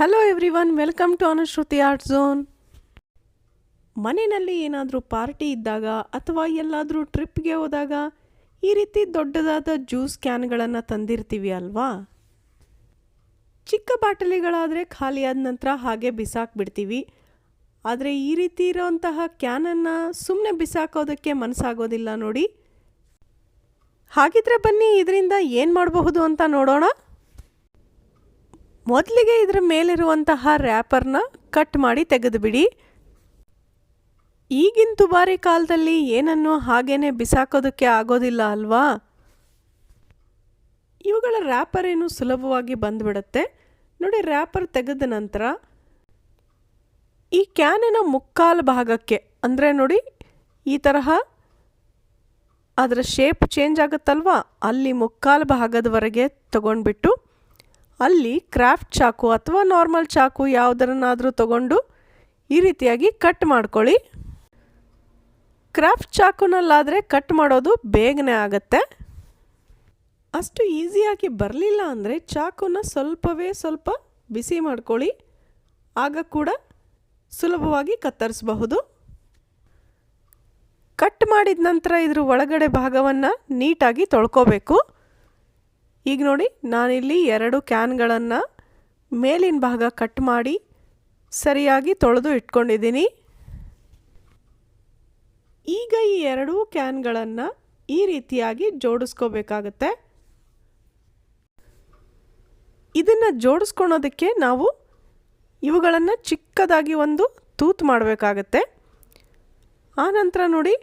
Hello everyone welcome to Anushruti art zone ಮನೆಯಲ್ಲಿ ಏನಾದರೂ party ಇದ್ದಾಗ ಅಥವಾ ಎಲ್ಲಾದರೂ ಟ್ರಿಪ್ಗೆ ಹೋದಾಗ ಈ ರೀತಿ ದೊಡ್ಡದಾದ ಜ್ಯೂಸ್ ಕ್ಯಾನ್ಗಳನ್ನು ತಂದಿರ್ತೀವಿ ಅಲ್ವಾ? ಚಿಕ್ಕ ಬಾಟಲಿಗಳಾದರೆ ಖಾಲಿಯಾದ ನಂತರ ಹಾಗೆ ಬಿಸಾಕ್ಬಿಡ್ತೀವಿ. ಆದರೆ ಈ ರೀತಿ ಇರೋಂತಹ ಕ್ಯಾನನ್ನು ಸುಮ್ಮನೆ ಬಿಸಾಕೋದಕ್ಕೆ ಮನಸ್ಸಾಗೋದಿಲ್ಲ ನೋಡಿ. ಹಾಗಿದ್ರೆ ಬನ್ನಿ, ಇದರಿಂದ ಏನು ಮಾಡಬಹುದು ಅಂತ ನೋಡೋಣ. ಮೊದಲಿಗೆ ಇದರ ಮೇಲಿರುವಂತಹ ರ್ಯಾಪರ್ನ ಕಟ್ ಮಾಡಿ ತೆಗೆದುಬಿಡಿ. ಈಗಿನ ದುಬಾರಿ ಕಾಲದಲ್ಲಿ ಏನನ್ನು ಹಾಗೇನೆ ಬಿಸಾಕೋದಕ್ಕೆ ಆಗೋದಿಲ್ಲ ಅಲ್ವಾ? ಇವುಗಳ ರ್ಯಾಪರ್ ಏನು ಸುಲಭವಾಗಿ ಬಂದ್ಬಿಡುತ್ತೆ. ನೋಡಿ ರ್ಯಾಪರ್ ತೆಗೆದ ನಂತರ ಈ ಕ್ಯಾನಿನ ಮುಕ್ಕಾಲು ಭಾಗಕ್ಕೆ, ಅಂದರೆ ನೋಡಿ, ಈ ತರಹ ಅದರ ಶೇಪ್ ಚೇಂಜ್ ಆಗುತ್ತಲ್ವಾ? ಅಲ್ಲಿ ಮುಕ್ಕಾಲು ಭಾಗದವರೆಗೆ ತಗೊಂಡ್ಬಿಟ್ಟು ಅಲ್ಲಿ ಕ್ರಾಫ್ಟ್ ಚಾಕು ಅಥವಾ ನಾರ್ಮಲ್ ಚಾಕು ಯಾವುದರನ್ನಾದರೂ ತಗೊಂಡು ಈ ರೀತಿಯಾಗಿ ಕಟ್ ಮಾಡ್ಕೊಳ್ಳಿ. ಕ್ರಾಫ್ಟ್ ಚಾಕುನಲ್ಲಾದರೆ ಕಟ್ ಮಾಡೋದು ಬೇಗನೆ ಆಗತ್ತೆ. ಅಷ್ಟು ಈಸಿಯಾಗಿ ಬರಲಿಲ್ಲ ಅಂದರೆ ಚಾಕುನ ಸ್ವಲ್ಪವೇ ಸ್ವಲ್ಪ ಬಿಸಿ ಮಾಡ್ಕೊಳ್ಳಿ. ಆಗ ಕೂಡ ಸುಲಭವಾಗಿ ಕತ್ತರಿಸಬಹುದು. ಕಟ್ ಮಾಡಿದ ನಂತರ ಇದ್ರ ಒಳಗಡೆ ಭಾಗವನ್ನು ನೀಟಾಗಿ ತೊಳ್ಕೊಬೇಕು. ಈಗ ನೋಡಿ, ನಾನಿಲ್ಲಿ ಎರಡು ಕ್ಯಾನ್ಗಳನ್ನು ಮೇಲಿನ ಭಾಗ ಕಟ್ ಮಾಡಿ ಸರಿಯಾಗಿ ತೊಳೆದು ಇಟ್ಕೊಂಡಿದ್ದೀನಿ. ಈಗ ಈ ಎರಡೂ ಕ್ಯಾನ್ಗಳನ್ನು ಈ ರೀತಿಯಾಗಿ ಜೋಡಿಸ್ಕೋಬೇಕಾಗತ್ತೆ. ಇದನ್ನು ಜೋಡಿಸ್ಕೊಳೋದಕ್ಕೆ ನಾವು ಇವುಗಳನ್ನು ಚಿಕ್ಕದಾಗಿ ಒಂದು ತೂತು ಮಾಡಬೇಕಾಗತ್ತೆ. ಆನಂತರ ನೋಡಿ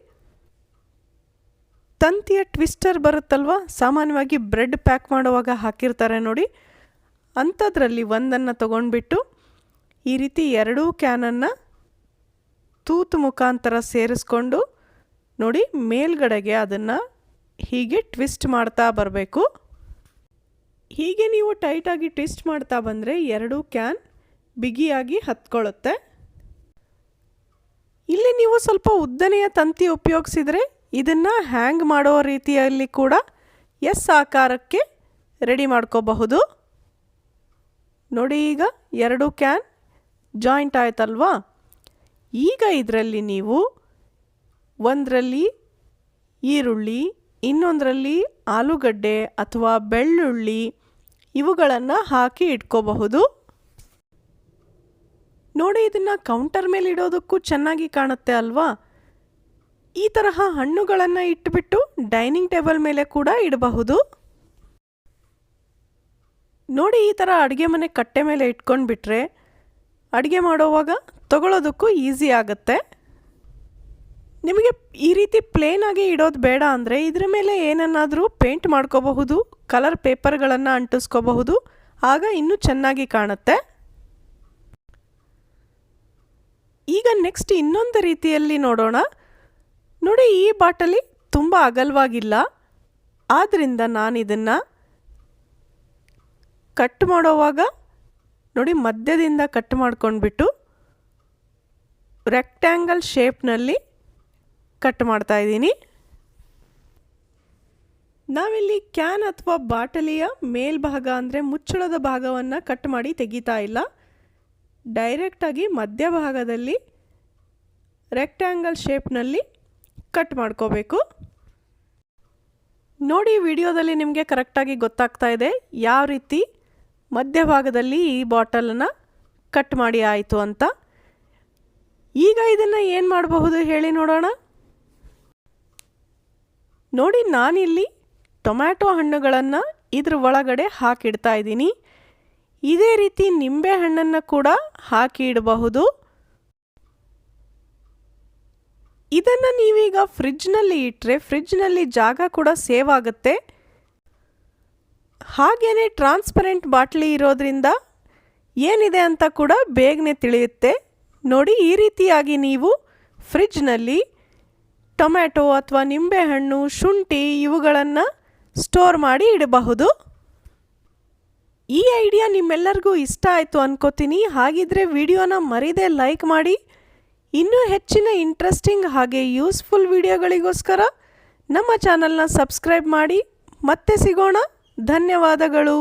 ತಂತಿಯ ಟ್ವಿಸ್ಟರ್ ಬರುತ್ತಲ್ವ? ಸಾಮಾನ್ಯವಾಗಿ ಬ್ರೆಡ್ ಪ್ಯಾಕ್ ಮಾಡುವಾಗ ಹಾಕಿರ್ತಾರೆ ನೋಡಿ. ಅಂಥದ್ರಲ್ಲಿ ಒಂದನ್ನು ತಗೊಂಡ್ಬಿಟ್ಟು ಈ ರೀತಿ ಎರಡೂ ಕ್ಯಾನನ್ನು ತೂತು ಮುಖಾಂತರ ಸೇರಿಸ್ಕೊಂಡು ನೋಡಿ ಮೇಲ್ಗಡೆಗೆ ಅದನ್ನು ಹೀಗೆ ಟ್ವಿಸ್ಟ್ ಮಾಡ್ತಾ ಬರಬೇಕು. ಹೀಗೆ ನೀವು ಟೈಟಾಗಿ ಟ್ವಿಸ್ಟ್ ಮಾಡ್ತಾ ಬಂದರೆ ಎರಡೂ ಕ್ಯಾನ್ ಬಿಗಿಯಾಗಿ ಹತ್ಕೊಳ್ಳುತ್ತೆ. ಇಲ್ಲಿ ನೀವು ಸ್ವಲ್ಪ ಉದ್ದನೆಯ ತಂತಿ ಉಪಯೋಗಿಸಿದರೆ ಇದನ್ನು ಹ್ಯಾಂಗ್ ಮಾಡೋ ರೀತಿಯಲ್ಲಿ ಕೂಡ ಎಸ್ ಆಕಾರಕ್ಕೆ ರೆಡಿ ಮಾಡ್ಕೋಬಹುದು. ನೋಡಿ ಈಗ ಎರಡು ಕ್ಯಾನ್ ಜಾಯಿಂಟ್ ಆಯ್ತಲ್ವಾ? ಈಗ ಇದರಲ್ಲಿ ನೀವು ಒಂದರಲ್ಲಿ ಈರುಳ್ಳಿ, ಇನ್ನೊಂದರಲ್ಲಿ ಆಲೂಗಡ್ಡೆ ಅಥವಾ ಬೆಳ್ಳುಳ್ಳಿ ಇವುಗಳನ್ನು ಹಾಕಿ ಇಟ್ಕೋಬಹುದು. ನೋಡಿ ಇದನ್ನು ಕೌಂಟರ್ ಮೇಲೆ ಇಡೋದಕ್ಕೂ ಚೆನ್ನಾಗಿ ಕಾಣುತ್ತೆ ಅಲ್ವಾ? ಈ ತರಹ ಹಣ್ಣುಗಳನ್ನು ಇಟ್ಟುಬಿಟ್ಟು ಡೈನಿಂಗ್ ಟೇಬಲ್ ಮೇಲೆ ಕೂಡ ಇಡಬಹುದು. ನೋಡಿ ಈ ಥರ ಅಡುಗೆ ಮನೆ ಕಟ್ಟೆ ಮೇಲೆ ಇಟ್ಕೊಂಡ್ಬಿಟ್ರೆ ಅಡುಗೆ ಮಾಡೋವಾಗ ತಗೊಳ್ಳೋದಕ್ಕೂ ಈಸಿ ಆಗುತ್ತೆ. ನಿಮಗೆ ಈ ರೀತಿ ಪ್ಲೇನಾಗಿ ಇಡೋದು ಬೇಡ ಅಂದರೆ ಇದರ ಮೇಲೆ ಏನನ್ನಾದರೂ ಪೇಂಟ್ ಮಾಡ್ಕೋಬಹುದು ಕಲರ್ ಪೇಪರ್ಗಳನ್ನು ಅಂಟಿಸ್ಕೋಬಹುದು, ಆಗ ಇನ್ನೂ ಚೆನ್ನಾಗಿ ಕಾಣುತ್ತೆ. ಈಗ ನೆಕ್ಸ್ಟ್ ಇನ್ನೊಂದು ರೀತಿಯಲ್ಲಿ ನೋಡೋಣ. ನೋಡಿ, ಈ ಬಾಟಲಿ ತುಂಬ ಅಗಲವಾಗಿಲ್ಲ. ಆದ್ದರಿಂದ ನಾನು ಇದನ್ನು ಕಟ್ ಮಾಡೋವಾಗ, ನೋಡಿ, ಮಧ್ಯದಿಂದ ಕಟ್ ಮಾಡ್ಕೊಂಡ್ಬಿಟ್ಟು ರೆಕ್ಟ್ಯಾಂಗಲ್ ಶೇಪ್ನಲ್ಲಿ ಕಟ್ ಮಾಡ್ತಾ ಇದ್ದೀನಿ. ನಾವಿಲ್ಲಿ ಕ್ಯಾನ್ ಅಥವಾ ಬಾಟಲಿಯ ಮೇಲ್ಭಾಗ ಅಂದರೆ ಮುಚ್ಚಳದ ಭಾಗವನ್ನು ಕಟ್ ಮಾಡಿ ತೆಗಿತಾ ಇಲ್ಲ. ಡೈರೆಕ್ಟಾಗಿ ಮಧ್ಯಭಾಗದಲ್ಲಿ ರೆಕ್ಟ್ಯಾಂಗಲ್ ಶೇಪ್ನಲ್ಲಿ ಕಟ್ ಮಾಡ್ಕೋಬೇಕು. ನೋಡಿ, ವಿಡಿಯೋದಲ್ಲಿ ನಿಮಗೆ ಕರೆಕ್ಟಾಗಿ ಗೊತ್ತಾಗ್ತಾ ಇದೆ ಯಾವ ರೀತಿ ಮಧ್ಯಭಾಗದಲ್ಲಿ ಈ ಬಾಟಲನ್ನು ಕಟ್ ಮಾಡಿ ಆಯಿತು ಅಂತ. ಈಗ ಇದನ್ನು ಏನು ಮಾಡಬಹುದು ಹೇಳಿ ನೋಡೋಣ. ನೋಡಿ, ನಾನಿಲ್ಲಿ ಟೊಮ್ಯಾಟೊ ಹಣ್ಣುಗಳನ್ನು ಇದ್ರ ಒಳಗಡೆ ಹಾಕಿಡ್ತಾ ಇದ್ದೀನಿ. ಇದೇ ರೀತಿ ನಿಂಬೆ ಹಣ್ಣನ್ನು ಕೂಡ ಹಾಕಿ ಇಡಬಹುದು. ಇದನ್ನು ನೀವೀಗ ಫ್ರಿಜ್ನಲ್ಲಿ ಇಟ್ಟರೆ ಫ್ರಿಜ್ನಲ್ಲಿ ಜಾಗ ಕೂಡ ಸೇವ್ ಆಗುತ್ತೆ. ಹಾಗೇ ಟ್ರಾನ್ಸ್ಪರೆಂಟ್ ಬಾಟ್ಲಿ ಇರೋದ್ರಿಂದ ಏನಿದೆ ಅಂತ ಕೂಡ ಬೇಗನೆ ತಿಳಿಯುತ್ತೆ. ನೋಡಿ, ಈ ರೀತಿಯಾಗಿ ನೀವು ಫ್ರಿಜ್ನಲ್ಲಿ ಟೊಮ್ಯಾಟೊ ಅಥವಾ ನಿಂಬೆಹಣ್ಣು, ಶುಂಠಿ ಇವುಗಳನ್ನು ಸ್ಟೋರ್ ಮಾಡಿ ಇಡಬಹುದು. ಈ ಐಡಿಯಾ ನಿಮ್ಮೆಲ್ಲರಿಗೂ ಇಷ್ಟ ಆಯಿತು ಅನ್ಕೋತೀನಿ. ಹಾಗಿದ್ರೆ ವಿಡಿಯೋನ ಮರಿದೇ ಲೈಕ್ ಮಾಡಿ. ಇನ್ನೂ ಹೆಚ್ಚಿನ ಇಂಟ್ರೆಸ್ಟಿಂಗ್ ಹಾಗೆ ಯೂಸ್ಫುಲ್ ವಿಡಿಯೋಗಳಿಗೋಸ್ಕರ ನಮ್ಮ ಚಾನಲ್ನ ಸಬ್ಸ್ಕ್ರೈಬ್ ಮಾಡಿ ಮತ್ತೆ ಸಿಗೋಣ. ಧನ್ಯವಾದಗಳು.